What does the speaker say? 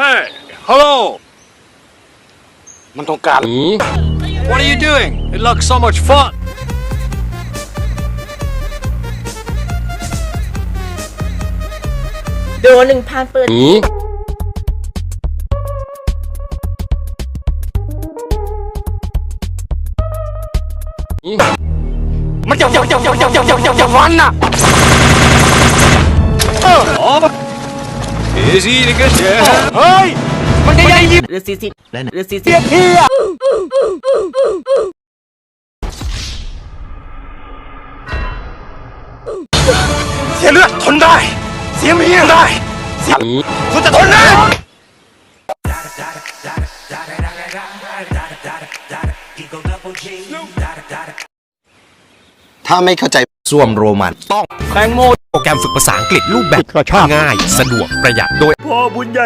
Hey, hello. มันต้องการ What are you doing? It looks so much fun. โดนหนึ่งพันเปิด มันจะจะจะจะจะจะจะจะวันน่ะ Easy to get you. เฮ้ย มันจะยังยิบหรือสี่สิบหรือสี่สิเพี้ยเพี้ยเสียเลือดทนได้ เสียเมียได้เสียคุณจะทนได้ถ้าไม่เข้าใจ ส้วมโรมันต้องแตงโมโปรแกรมฝึกภาษาอังกฤษรูปแบบง่าย สะดวกประหยัดโดยพ่อบุญใหญ่